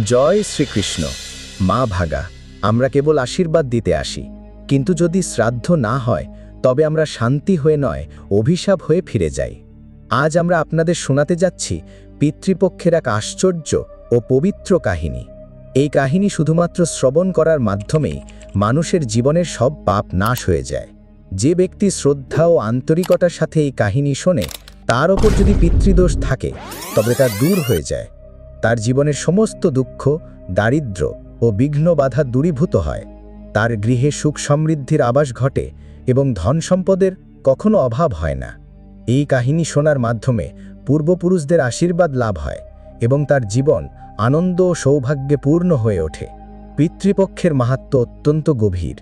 জয় শ্রীকৃষ্ণ। মা ভাগা, আমরা কেবল আশীর্বাদ দিতে আসি। কিন্তু যদি শ্রাদ্ধ না হয়, তবে আমরা শান্তি হয়ে নয়, অভিশাপ হয়ে ফিরে যাই। আজ আমরা আপনাদের শোনাতে যাচ্ছি পিতৃপক্ষের এক আশ্চর্য ও পবিত্র কাহিনী। এই কাহিনী শুধুমাত্র শ্রবণ করার মাধ্যমেই মানুষের জীবনের সব পাপ নাশ হয়ে যায়। যে ব্যক্তি শ্রদ্ধা ও আন্তরিকতার সাথে এই কাহিনী শোনে, তার ওপর যদি পিতৃদোষ থাকে, তবে তা দূর হয়ে যায়। তার জীবনের সমস্ত দুঃখ দারিদ্র্য ও বিঘ্ন বাধা দূরীভূত হয়। তার গৃহে সুখ সমৃদ্ধির আবাস ঘটে এবং ধন সম্পদের কখনো অভাব হয় না। এই কাহিনী শোনার মাধ্যমে পূর্বপুরুষদের আশীর্বাদ লাভ হয় এবং তার জীবন আনন্দ ও সৌভাগ্যে পূর্ণ হয়ে ওঠে। পিতৃপক্ষের মাহাত্ম অত্যন্ত গভীর।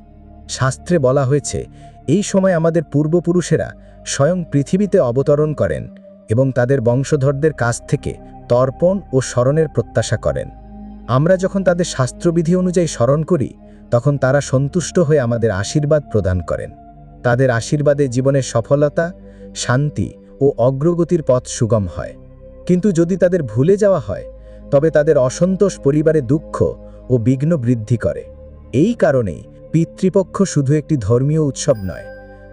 শাস্ত্রে বলা হয়েছে, এই সময় আমাদের পূর্বপুরুষেরা স্বয়ং পৃথিবীতে অবতরণ করেন এবং তাদের বংশধরদের কাছ থেকে তর্পণ ও স্মরণের প্রত্যাশা করেন। আমরা যখন তাদের শাস্ত্রবিধি অনুযায়ী স্মরণ করি, তখন তারা সন্তুষ্ট হয়ে আমাদের আশীর্বাদ প্রদান করেন। তাদের আশীর্বাদে জীবনের সফলতা, শান্তি ও অগ্রগতির পথ সুগম হয়। কিন্তু যদি তাদের ভুলে যাওয়া হয়, তবে তাদের অসন্তোষ পরিবারে দুঃখ ও বিঘ্ন বৃদ্ধি করে। এই কারণেই পিতৃপক্ষ শুধু একটি ধর্মীয় উৎসব নয়,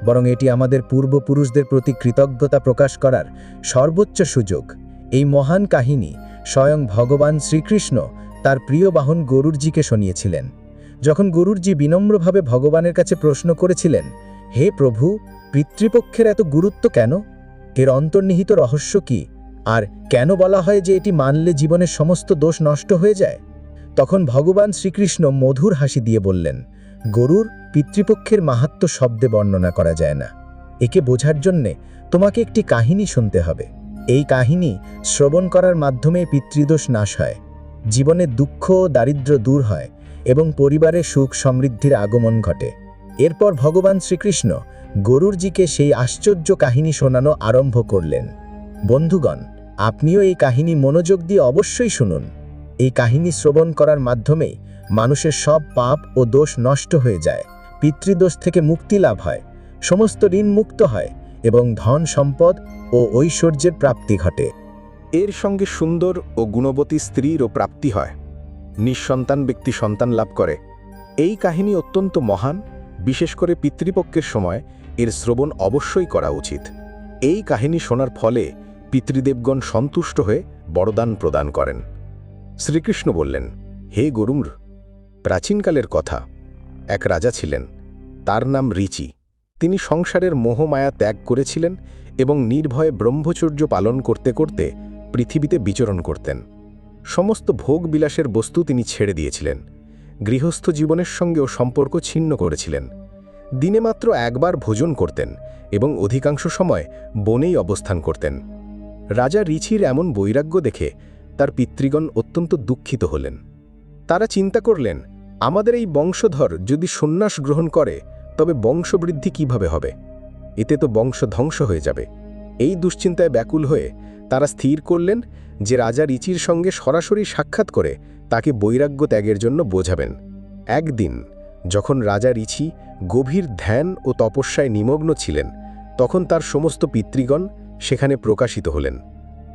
বরং এটি আমাদের পূর্বপুরুষদের প্রতি কৃতজ্ঞতা প্রকাশ করার সর্বোচ্চ সুযোগ। এই মহান কাহিনী স্বয়ং ভগবান শ্রীকৃষ্ণ তার প্রিয় বাহন গরুরজিকে শুনিয়েছিলেন। যখন গরুরজি বিনম্রভাবে ভগবানের কাছে প্রশ্ন করেছিলেন, হে প্রভু, পিতৃপক্ষের এত গুরুত্ব কেন? এর অন্তর্নিহিত রহস্য কি? আর কেন বলা হয় যে এটি মানলে জীবনের সমস্ত দোষ নষ্ট হয়ে যায়? তখন ভগবান শ্রীকৃষ্ণ মধুর হাসি দিয়ে বললেন, গরুর পিতৃপক্ষের মাহাত্ম শব্দে বর্ণনা করা যায় না। একে বোঝার জন্যে তোমাকে একটি কাহিনী শুনতে হবে। এই কাহিনী শ্রবণ করার মাধ্যমে পিতৃদোষ নাশ হয়, জীবনে দুঃখ ও দারিদ্র্য দূর হয় এবং পরিবারে সুখ সমৃদ্ধির আগমন ঘটে। এরপর ভগবান শ্রীকৃষ্ণ গরুরজিকে সেই আশ্চর্য কাহিনী শোনানো আরম্ভ করলেন। বন্ধুগণ, আপনিও এই কাহিনী মনোযোগ দিয়ে অবশ্যই শুনুন। এই কাহিনী শ্রবণ করার মাধ্যমেই মানুষের সব পাপ ও দোষ নষ্ট হয়ে যায়, পিতৃদোষ থেকে মুক্তি লাভ হয়, সমস্ত ঋণ মুক্ত হয় এবং ধন সম্পদ ও ঐশ্বর্যের প্রাপ্তি ঘটে। এর সঙ্গে সুন্দর ও গুণবতী স্ত্রীরও প্রাপ্তি হয়। নিঃসন্তান ব্যক্তি সন্তান লাভ করে। এই কাহিনী অত্যন্ত মহান, বিশেষ করে পিতৃপক্ষের সময় এর শ্রবণ অবশ্যই করা উচিত। এই কাহিনী শোনার ফলে পিতৃদেবগণ সন্তুষ্ট হয়ে বরদান প্রদান করেন। শ্রীকৃষ্ণ বললেন, হে গরুমর, প্রাচীনকালের কথা। এক রাজা ছিলেন, তার নাম রিচি তিনি সংসারের মোহমায়া ত্যাগ করেছিলেন এবং নির্ভয়ে ব্রহ্মচর্য পালন করতে করতে পৃথিবীতে বিচরণ করতেন। সমস্ত ভোগ বিলাসের বস্তু তিনি ছেড়ে দিয়েছিলেন। গৃহস্থ জীবনের সঙ্গেও সম্পর্ক ছিন্ন করেছিলেন। দিনে মাত্র একবার ভোজন করতেন এবং অধিকাংশ সময় বনেই অবস্থান করতেন। রাজা রিচির এমন বৈরাগ্য দেখে তার পিতৃগণ অত্যন্ত দুঃখিত হলেন। তারা চিন্তা করলেন, আমাদের এই বংশধর যদি সন্ন্যাস গ্রহণ করে তবে বংশবৃদ্ধি কীভাবে হবে? এতে তো বংশ ধ্বংস হয়ে যাবে। এই দুশ্চিন্তায় ব্যাকুল হয়ে তারা স্থির করলেন যে রাজা রিচির সঙ্গে সরাসরি সাক্ষাৎ করে তাকে বৈরাগ্য ত্যাগের জন্য বোঝাবেন। একদিন যখন রাজা রিচি গভীর ধ্যান ও তপস্যায় নিমগ্ন ছিলেন, তখন তার সমস্ত পিতৃগণ সেখানে প্রকাশিত হলেন।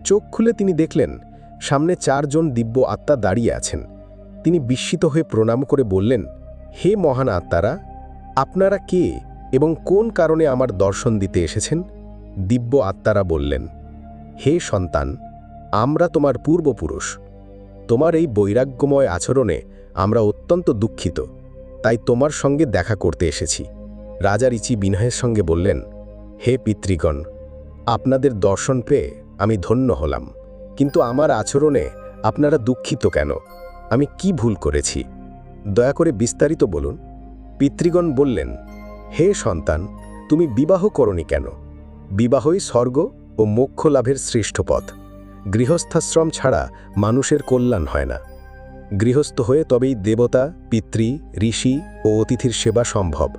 চোখ খুলে তিনি দেখলেন, সামনে চারজন দিব্য আত্মা দাঁড়িয়ে আছেন। তিনি বিস্মিত হয়ে প্রণাম করে বললেন, হে মহান আত্মারা আপনারা কে এবং কোন কারণে আমার দর্শন দিতে এসেছেন? দিব্য আত্মারা বললেন, হে সন্তান, আমরা তোমার পূর্বপুরুষ। তোমার এই বৈরাগ্যময় আচরণে আমরা অত্যন্ত দুঃখিত। তাই তোমার সঙ্গে দেখা করতে এসেছি। রাজা রিচি বিনয়ের সঙ্গে বললেন, হে পিতৃগণ, আপনাদের দর্শন পেয়ে আমি ধন্য হলাম। কিন্তু আমার আচরণে আপনারা দুঃখিত কেন? আমি কি ভুল করেছি? দয়া করে বিস্তারিত বলুন। পিতৃগণ বললেন, হে সন্তান, তুমি বিবাহ করনি কেন? বিবাহই স্বর্গ ও মোক্ষ লাভের শ্রেষ্ঠ পথ গৃহস্থাশ্রম ছাড়া মানুষের কল্যাণ হয় না। গৃহস্থ হয়ে তবেই দেবতা, পিতৃ, ঋষি ও অতিথির সেবা সম্ভব।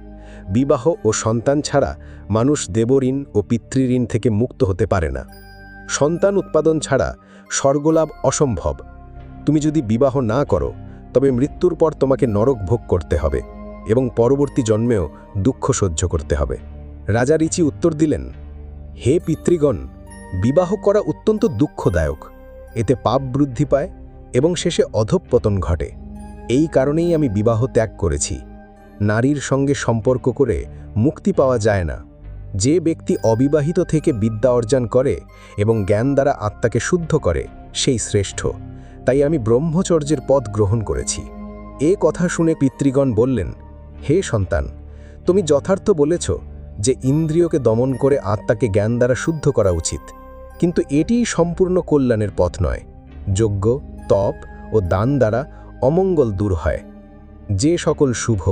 বিবাহ ও সন্তান ছাড়া মানুষ দেবঋণ ও পিতৃঋণ থেকে মুক্ত হতে পারে না। সন্তান উৎপাদন ছাড়া স্বর্গলাভ অসম্ভব। তুমি যদি বিবাহ না করো, তবে মৃত্যুর পর তোমাকে নরক ভোগ করতে হবে। এবং পরবর্তী জন্মেও দুঃখ সহ্য করতে হবে। রাজা রিচি উত্তর দিলেন, হে পিতৃগণ, বিবাহ করা অত্যন্ত দুঃখদায়ক। এতে পাপ বৃদ্ধি পায় এবং শেষে অধঃপতন ঘটে। এই কারণেই আমি বিবাহ ত্যাগ করেছি। নারীর সঙ্গে সম্পর্ক করে মুক্তি পাওয়া যায় না। যে ব্যক্তি অবিবাহিত থেকে বিদ্যা অর্জন করে এবং জ্ঞান দ্বারা আত্মাকে শুদ্ধ করে, সেই শ্রেষ্ঠ। তাই আমি ব্রহ্মচর্যের পথ গ্রহণ করেছি। এ কথা শুনে পিতৃগণ বললেন হে সন্তান, তুমি যথার্থ বলেছ যে ইন্দ্রিয়কে দমন করে আত্মাকে জ্ঞান দ্বারা শুদ্ধ করা উচিত, কিন্তু এটিই সম্পূর্ণ কল্যাণের পথ নয়। যজ্ঞ, তপ ও দান দ্বারা অমঙ্গল দূর হয়। যে সকল শুভ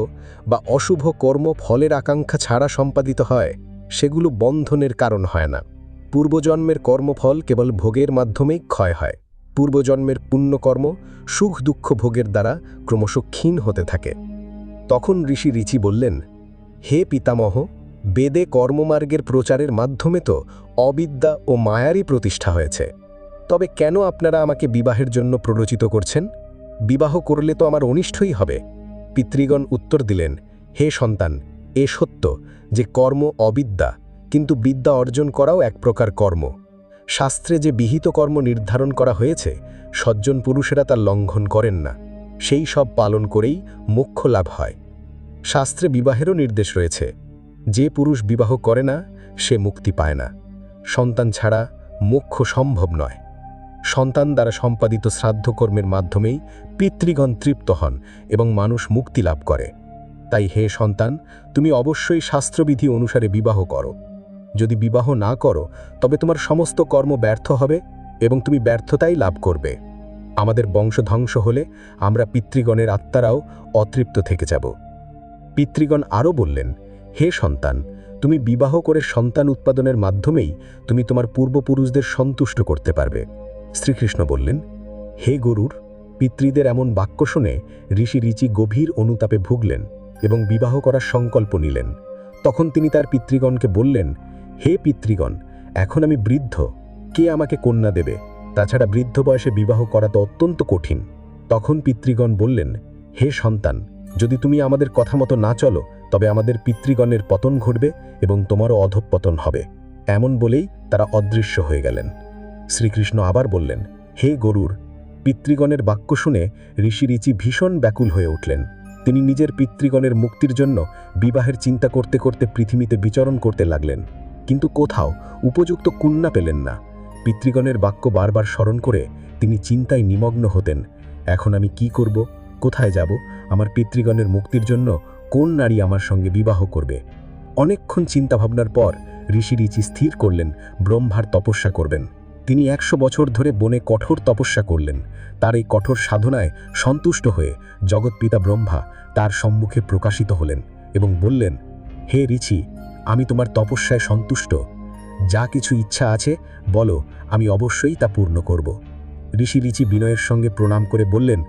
বা অশুভ কর্ম ফলের আকাঙ্ক্ষা ছাড়া সম্পাদিত হয়, সেগুলো বন্ধনের কারণ হয় না। পূর্বজন্মের কর্মফল কেবল ভোগের মাধ্যমেই ক্ষয় হয়। পূর্বজন্মের পুণ্যকর্ম সুখ দুঃখ ভোগের দ্বারা ক্রমশ ক্ষীণ হতে থাকে। তখন ঋষি ঋচি বললেন, হে পিতামহ, বেদে কর্মমার্গের প্রচারের মাধ্যমে তো অবিদ্যা ও মায়ারই প্রতিষ্ঠা হয়েছে। তবে কেন আপনারা আমাকে বিবাহের জন্য প্ররোচিত করছেন? বিবাহ করলে তো আমার অনিষ্টই হবে। পিতৃগণ উত্তর দিলেন, হে সন্তান, এ সত্য যে কর্ম অবিদ্যা, কিন্তু বিদ্যা অর্জন করাও এক প্রকার কর্ম। শাস্ত্রে যে বিহিত কর্ম নির্ধারণ করা হয়েছে, সজ্জন পুরুষেরা তা লঙ্ঘন করেন না। সেই সব পালন করেই মোক্ষ লাভ হয়। শাস্ত্রে বিবাহেরও নির্দেশ রয়েছে, যে পুরুষ বিবাহ করে না, সে মুক্তি পায় না। সন্তান ছাড়া মোক্ষ সম্ভব নয়। সন্তান দ্বারা সম্পাদিত শ্রাদ্ধকর্মের মাধ্যমেই পিতৃগণ তৃপ্ত হন এবং মানুষ মুক্তি লাভ করে। তাই হে সন্তান, তুমি অবশ্যই শাস্ত্রবিধি অনুসারে বিবাহ করো। যদি বিবাহ না করো, তবে তোমার সমস্ত কর্ম ব্যর্থ হবে এবং তুমি ব্যর্থতাই লাভ করবে। আমাদের বংশ ধ্বংস হলে আমরা পিতৃগণের আত্মারাও অতৃপ্ত থেকে যাব। পিতৃগণ আরও বললেন, হে সন্তান, তুমি বিবাহ করে সন্তান উৎপাদনের মাধ্যমেই তুমি তোমার পূর্বপুরুষদের সন্তুষ্ট করতে পারবে। শ্রীকৃষ্ণ বললেন, হে গরুর, পিতৃদের এমন বাক্য শুনে ঋষি ঋচি গভীর অনুতাপে ভুগলেন এবং বিবাহ করার সংকল্প নিলেন। তখন তিনি তার পিতৃগণকে বললেন, হে পিতৃগণ, এখন আমি বৃদ্ধ, কে আমাকে কন্যা দেবে? তাছাড়া বৃদ্ধ বয়সে বিবাহ করা তো অত্যন্ত কঠিন। তখন পিতৃগণ বললেন, হে সন্তান, যদি তুমি আমাদের কথা মতো না চলো, তবে আমাদের পিতৃগণের পতন ঘটবে এবং তোমারও অধঃপতন হবে। এমন বলেই তারা অদৃশ্য হয়ে গেলেন। শ্রীকৃষ্ণ আবার বললেন, হে গরুর, পিতৃগণের বাক্য শুনে ঋষি ঋচি ভীষণ ব্যাকুল হয়ে উঠলেন। তিনি নিজের পিতৃগণের মুক্তির জন্য বিবাহের চিন্তা করতে করতে পৃথিবীতে বিচরণ করতে লাগলেন। কিন্তু কোথাও উপযুক্ত কন্যা পেলেন না। পিতৃগণের বাক্য বারবার স্মরণ করে তিনি চিন্তায় নিমগ্ন হতেন। এখন আমি কি করব? কোথায় যাব? আমার পিতৃগণের মুক্তির জন্য কোন নারী আমার সঙ্গে বিবাহ করবে? অনেকক্ষণ চিন্তাভাবনার পর ঋষি ঋচি স্থির করলেন, ব্রহ্মার তপস্যা করবেন। তিনি একশো বছর ধরে বনে কঠোর তপস্যা করলেন। তার এই কঠোর সাধনায় সন্তুষ্ট হয়ে জগৎপিতা ব্রহ্মা তার সম্মুখে প্রকাশিত হলেন এবং বললেন, হে ঋচি, আমি তোমার তপস্যায় সন্তুষ্ট। যা কিছু ইচ্ছা আছে, বলো, আমি অবশ্যই তা পূর্ণ করব। ঋষি ঋচি বিনয়ের সঙ্গে প্রণাম করে বললেন,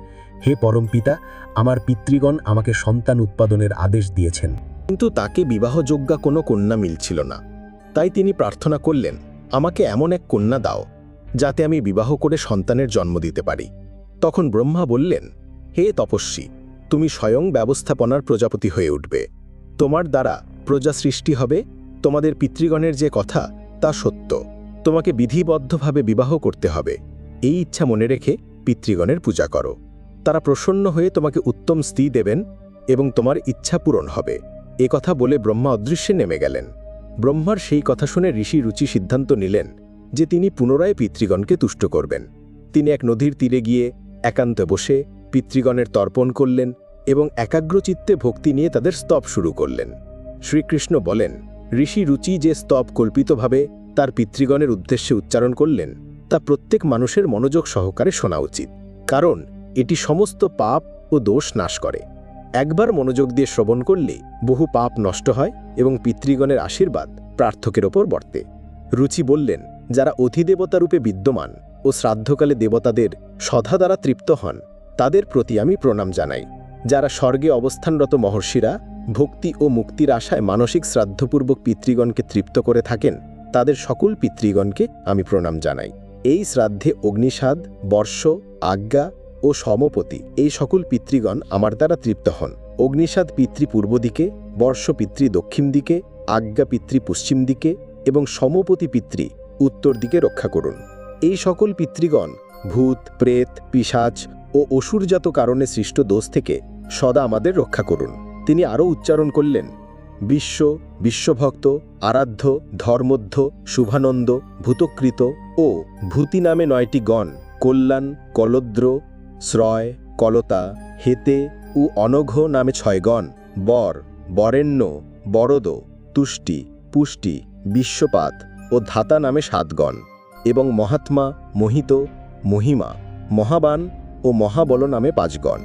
হে পরম পিতা, আমার পিতৃগণ আমাকে সন্তান উৎপাদনের আদেশ দিয়েছেন। কিন্তু তাকে বিবাহযোগ্যা কোনো কন্যা মিলছিল না। তাই তিনি প্রার্থনা করলেন, আমাকে এমন এক কন্যা দাও, যাতে আমি বিবাহ করে সন্তানের জন্ম দিতে পারি। তখন ব্রহ্মা বললেন, হে তপস্বী, তুমি স্বয়ং ব্যবস্থাপনার প্রজাপতি হয়ে উঠবে। তোমার দ্বারা প্রজা সৃষ্টি হবে, তোমাদের পিতৃগণের যে কথা তা সত্য। তোমাকে বিধিবদ্ধভাবে বিবাহ করতে হবে। এই ইচ্ছা মনে রেখে পিতৃগণের পূজা করো। তারা প্রসন্ন হয়ে তোমাকে উত্তম স্ত্রী দেবেন এবং তোমার ইচ্ছা পূরণ হবে। এ কথা বলে ব্রহ্মা অদৃশ্যে নেমে গেলেন। ব্রহ্মার সেই কথা শুনে ঋষি রুচি সিদ্ধান্ত নিলেন যে তিনি পুনরায় পিতৃগণকে তুষ্ট করবেন। তিনি এক নদীর তীরে গিয়ে একান্তে বসে পিতৃগণের তর্পণ করলেন এবং একাগ্রচিত্তে ভক্তি নিয়ে তাদের স্তব শুরু করলেন। শ্রীকৃষ্ণ বলেন ঋষি রুচি যে স্তব কল্পিতভাবে তার পিতৃগণের উদ্দেশ্যে উচ্চারণ করলেন, তা প্রত্যেক মানুষের মনোযোগ সহকারে শোনা উচিত, কারণ এটি সমস্ত পাপ ও দোষ নাশ করে। একবার মনোযোগ দিয়ে শ্রবণ করলে বহু পাপ নষ্ট হয় এবং পিতৃগণের আশীর্বাদ প্রার্থকের ওপর বর্তে। রুচি বললেন, যারা অধিদেবতারূপে বিদ্যমান ও শ্রাদ্ধকালে দেবতাদের সধা দ্বারা তৃপ্ত হন, তাদের প্রতি আমি প্রণাম জানাই। যারা স্বর্গে অবস্থানরত মহর্ষিরা ভক্তি ও মুক্তির আশায় মানসিক শ্রাদ্ধপূর্বক পিতৃগণকে তৃপ্ত করে থাকেন, তাদের সকল পিতৃগণকে আমি প্রণাম জানাই। এই শ্রাদ্ধে অগ্নিসাদ, বর্ষ, আজ্ঞা ও সমপতি এই সকল পিতৃগণ আমার দ্বারা তৃপ্ত হন। অগ্নিসাদ পিতৃ পূর্ব দিকে, বর্ষ পিতৃ দক্ষিণ দিকে, আজ্ঞা পিতৃ পশ্চিম দিকে এবং সমপতি পিতৃ উত্তর দিকে রক্ষা করুন। এই সকল পিতৃগণ ভূত, প্রেত, পিশাচ ও অসুরজাত কারণে সৃষ্ট দোষ থেকে সদা আমাদের রক্ষা করুন। তিনি আরও উচ্চারণ করলেন, বিশ্ব, বিশ্বভক্ত, আরাধ্য, ধর্মধ্য, শুভানন্দ, ভূতকৃত ও ভূতি নামে নয়টি গণ, কল্যাণ, কলদ্র, শ্রয়, কলতা, হেতে ও অনঘ নামে ছয়গণ বর, বরেণ্য, বরদ, তুষ্টি, পুষ্টি, বিশ্বপাত ও ধাতা নামে সাতগণ এবং মহাত্মা, মোহিত, মহিমা, মহাবান ও মহাবল নামে পাঁচগণ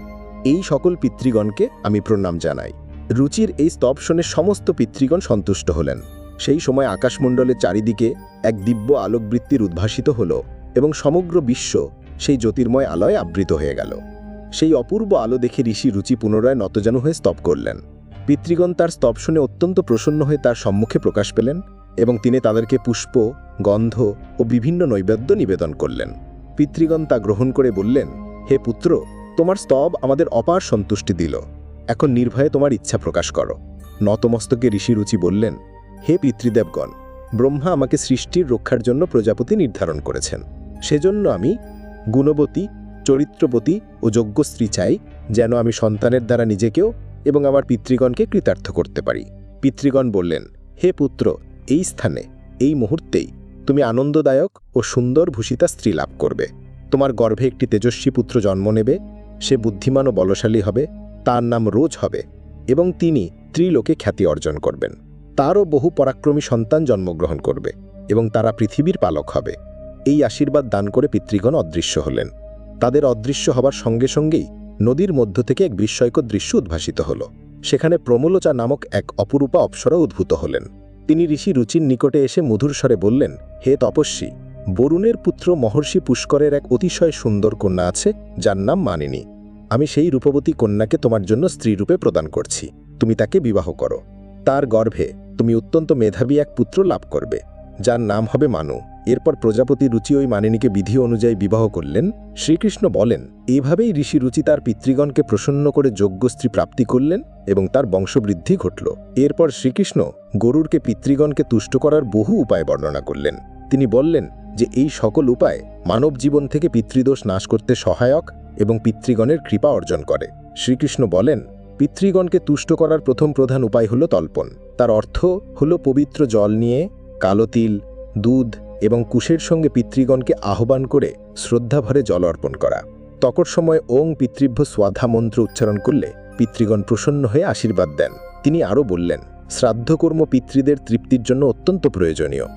এই সকল পিতৃগণকে আমি প্রণাম জানাই। রুচির এই স্তব শুনে সমস্ত পিতৃগণ সন্তুষ্ট হলেন। সেই সময় আকাশমণ্ডলের চারিদিকে এক দিব্য আলোকবৃত্তির উদ্ভাসিত হল এবং সমগ্র বিশ্ব সেই জ্যোতির্ময় আলোয় আবৃত হয়ে গেল। সেই অপূর্ব আলো দেখে ঋষি রুচি পুনরায় নতজানু হয়ে স্তব করলেন। পিতৃগণ তার স্তব শুনে অত্যন্ত প্রসন্ন হয়ে তার সম্মুখে প্রকাশ পেলেন এবং তিনি তাদেরকে পুষ্প, গন্ধ ও বিভিন্ন নৈবেদ্য নিবেদন করলেন। পিতৃগণ তা গ্রহণ করে বললেন, হে পুত্র তোমার স্তব আমাদের অপার সন্তুষ্টি দিল। এখন নির্ভয়ে তোমার ইচ্ছা প্রকাশ করো। নতমস্তকে ঋষি রুচি বললেন, হে পিতৃদেবগণ, ব্রহ্মা আমাকে সৃষ্টির রক্ষার জন্য প্রজাপতি নির্ধারণ করেছেন। সেজন্য আমি গুণবতী, চরিত্রবতী ও যোগ্য স্ত্রী চাই, যেন আমি সন্তানের দ্বারা নিজেকেও এবং আমার পিতৃগণকে কৃতার্থ করতে পারি। পিতৃগণ বললেন, হে পুত্র, এই স্থানে, এই মুহূর্তেই তুমি আনন্দদায়ক ও সুন্দর ভূষিতা স্ত্রী লাভ করবে। তোমার গর্ভে একটি তেজস্বী পুত্র জন্ম নেবে সে বুদ্ধিমান ও বলশালী হবে, তার নাম রোজ হবে এবং তিনি ত্রিলোকে খ্যাতি অর্জন করবেন। তারও বহু পরাক্রমী সন্তান জন্মগ্রহণ করবে এবং তারা পৃথিবীর পালক হবে। এই আশীর্বাদ দান করে পিতৃগণ অদৃশ্য হলেন। তাদের অদৃশ্য হবার সঙ্গে সঙ্গেই নদীর মধ্য থেকে এক বিস্ময়কর দৃশ্য উদ্ভাসিত হল। সেখানে প্রমলোচা নামক এক অপরূপা অপ্সরা উদ্ভূত হলেন। তিনি ঋষি রুচির নিকটে এসে মধুর স্বরে বললেন, হে তপস্বী বরুণের পুত্র মহর্ষি পুষ্করের এক অতিশয় সুন্দর কন্যা আছে, যার নাম মানিনী। আমি সেই রূপবতী কন্যাকে তোমার জন্য স্ত্রীরূপে প্রদান করছি। তুমি তাকে বিবাহ করো। তার গর্ভে তুমি অত্যন্ত মেধাবী এক পুত্র লাভ করবে, যার নাম হবে মানু। এরপর প্রজাপতি রুচি ওই মানিনীকে বিধি অনুযায়ী বিবাহ করলেন। শ্রীকৃষ্ণ বলেন, এভাবেই ঋষি রুচি তার পিতৃগণকে প্রসন্ন করে যোগ্য স্ত্রী প্রাপ্তি করলেন এবং তার বংশবৃদ্ধি ঘটল। এরপর শ্রীকৃষ্ণ গরুরকে পিতৃগণকে তুষ্ট করার বহু উপায় বর্ণনা করলেন। তিনি বললেন যে এই সকল উপায় মানব জীবন থেকে পিতৃদোষ নাশ করতে সহায়ক এবং পিতৃগণের কৃপা অর্জন করে। শ্রীকৃষ্ণ বলেন, পিতৃগণকে তুষ্ট করার প্রথম প্রধান উপায় হল তল্পন। তার অর্থ হল পবিত্র জল নিয়ে, কালো তিল, দুধ এবং কুশের সঙ্গে পিতৃগণকে আহ্বান করে শ্রদ্ধাভরে জল অর্পণ করা। তকর সময় ওং পিতৃভ্য স্বাধা মন্ত্র উচ্চারণ করলে পিতৃগণ প্রসন্ন হয়ে আশীর্বাদ দেন। তিনি আরও বললেন, শ্রাদ্ধকর্ম পিতৃদের তৃপ্তির জন্য অত্যন্ত প্রয়োজনীয়।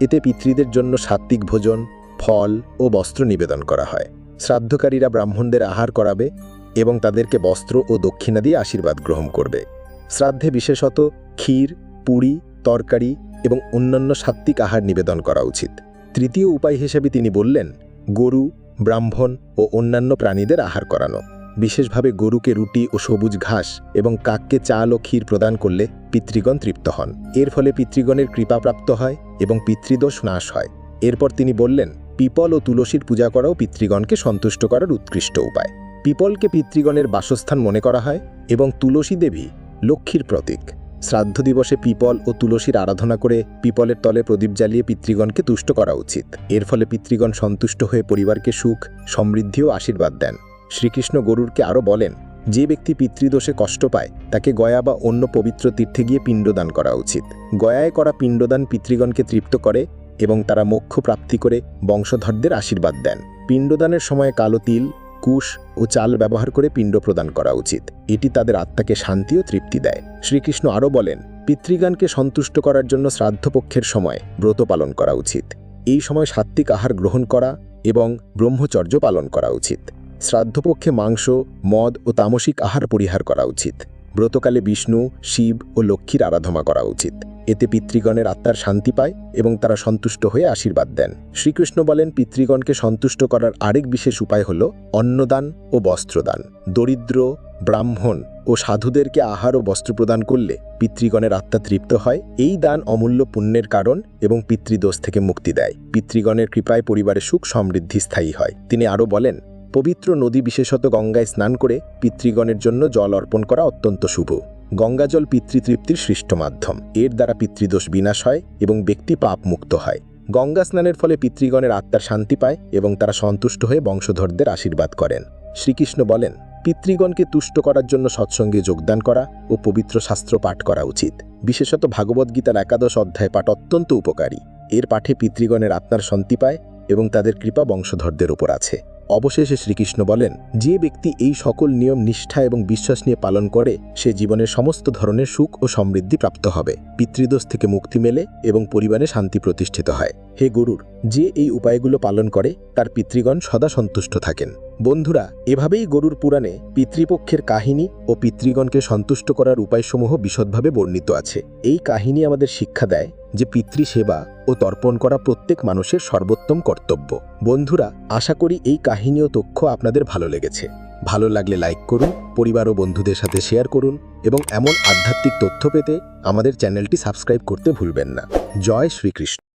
এতে পিতৃদের জন্য সাত্ত্বিক ভোজন, ফল ও বস্ত্র নিবেদন করা হয়। শ্রাদ্ধকারীরা ব্রাহ্মণদের আহার করাবে এবং তাদেরকে বস্ত্র ও দক্ষিণা দিয়ে আশীর্বাদ গ্রহণ করবে। শ্রাদ্ধে বিশেষত ক্ষীর, পুরি, তরকারি এবং অন্যান্য সাত্ত্বিক আহার নিবেদন করা উচিত। তৃতীয় উপায় হিসেবে তিনি বললেন, গরু, ব্রাহ্মণ ও অন্যান্য প্রাণীদের আহার করানো। বিশেষভাবে গরুকে রুটি ও সবুজ ঘাস এবং কাককে চাল ও ক্ষীর প্রদান করলে পিতৃগণ তৃপ্ত হন। এর ফলে পিতৃগণের কৃপাপ্রাপ্ত হয় এবং পিতৃদোষ নাশ হয়। এরপর তিনি বললেন, পিপল ও তুলসীর পূজা করাও পিতৃগণকে সন্তুষ্ট করার উৎকৃষ্ট উপায়। পিপলকে পিতৃগণের বাসস্থান মনে করা হয় এবং তুলসী দেবী লক্ষ্মীর প্রতীক। শ্রাদ্ধ দিবসে পিপল ও তুলসীর আরাধনা করে পিপলের তলে প্রদীপ জ্বালিয়ে পিতৃগণকে তুষ্ট করা উচিত। এর ফলে পিতৃগণ সন্তুষ্ট হয়ে পরিবারকে সুখ, সমৃদ্ধি ও আশীর্বাদ দেন। শ্রীকৃষ্ণ গরুরকে আরও বলেন যে ব্যক্তি পিতৃদোষে কষ্ট পায়, তাকে গয়া বা অন্য পবিত্র তীর্থে গিয়ে পিণ্ডদান করা উচিত। গয়ায় করা পিণ্ডদান পিতৃগণকে তৃপ্ত করে এবং তারা মোক্ষ প্রাপ্তি করে বংশধরদের আশীর্বাদ দেন। পিণ্ডদানের সময় কালো তিল, কুশ ও চাল ব্যবহার করে পিণ্ড প্রদান করা উচিত। এটি তাদের আত্মাকে শান্তি ও তৃপ্তি দেয়। শ্রীকৃষ্ণ আরও বলেন, পিতৃগণকে সন্তুষ্ট করার জন্য শ্রাদ্ধপক্ষের সময় ব্রত পালন করা উচিত। এই সময় সাত্ত্বিক আহার গ্রহণ করা এবং ব্রহ্মচর্য পালন করা উচিত। শ্রাদ্ধপক্ষে মাংস, মদ ও তামসিক আহার পরিহার করা উচিত। ব্রতকালে বিষ্ণু, শিব ও লক্ষ্মীর আরাধনা করা উচিত। এতে পিতৃগণের আত্মার শান্তি পায় এবং তারা সন্তুষ্ট হয়ে আশীর্বাদ দেন। শ্রীকৃষ্ণ বলেন, পিতৃগণকে সন্তুষ্ট করার আরেক বিশেষ উপায় হল অন্নদান ও বস্ত্রদান। দরিদ্র, ব্রাহ্মণ ও সাধুদেরকে আহার ও বস্ত্র প্রদান করলে পিতৃগণের আত্মা তৃপ্ত হয়। এই দান অমূল্য পুণ্যের কারণ এবং পিতৃদোষ থেকে মুক্তি দেয়। পিতৃগণের কৃপায় পরিবারে সুখ সমৃদ্ধি স্থায়ী হয়। তিনি আরও বলেন পবিত্র নদী বিশেষত গঙ্গায় স্নান করে পিতৃগণের জন্য জল অর্পণ করা অত্যন্ত শুভ। গঙ্গাজল পিতৃতৃপ্তির সৃষ্ট মাধ্যম। এর দ্বারা পিতৃদোষ বিনাশ হয় এবং ব্যক্তি পাপ মুক্ত হয়। গঙ্গা স্নানের ফলে পিতৃগণের আত্মার শান্তি পায় এবং তারা সন্তুষ্ট হয়ে বংশধরদের আশীর্বাদ করেন। শ্রীকৃষ্ণ বলেন, পিতৃগণকে তুষ্ট করার জন্য সৎসঙ্গে যোগদান করা ও পবিত্র শাস্ত্র পাঠ করা উচিত। বিশেষত ভাগবদ্গীতার একাদশ অধ্যায় পাঠ অত্যন্ত উপকারী। এর পাঠে পিতৃগণের আত্মার শান্তি পায় এবং তাদের কৃপা বংশধরদের উপর আছে। অবশেষে শ্রীকৃষ্ণ বলেন, যে ব্যক্তি এই সকল নিয়ম, নিষ্ঠা এবং বিশ্বাস নিয়ে পালন করে, সে জীবনের সমস্ত ধরনের সুখ ও সমৃদ্ধি প্রাপ্ত হবে। পিতৃদোষ থেকে মুক্তি মেলে এবং পরিবারে শান্তি প্রতিষ্ঠিত হয়। হে গুরুর যে এই উপায়গুলো পালন করে, তার পিতৃগণ সদা সন্তুষ্ট থাকেন। বন্ধুরা, এভাবেই গরুর পুরাণে পিতৃপক্ষের কাহিনী ও পিতৃগণকে সন্তুষ্ট করার উপায়সমূহ বিশদভাবে বর্ণিত আছে। এই কাহিনী আমাদের শিক্ষা দেয় যে পিতৃসেবা ও তর্পণ করা প্রত্যেক মানুষের সর্বোত্তম কর্তব্য। বন্ধুরা, আশা করি এই কাহিনী ও তথ্য আপনাদের ভালো লেগেছে। ভালো লাগলে লাইক করুন, পরিবার ও বন্ধুদের সাথে শেয়ার করুন এবং এমন আধ্যাত্মিক তথ্য পেতে আমাদের চ্যানেলটি সাবস্ক্রাইব করতে ভুলবেন না। জয় শ্রীকৃষ্ণ।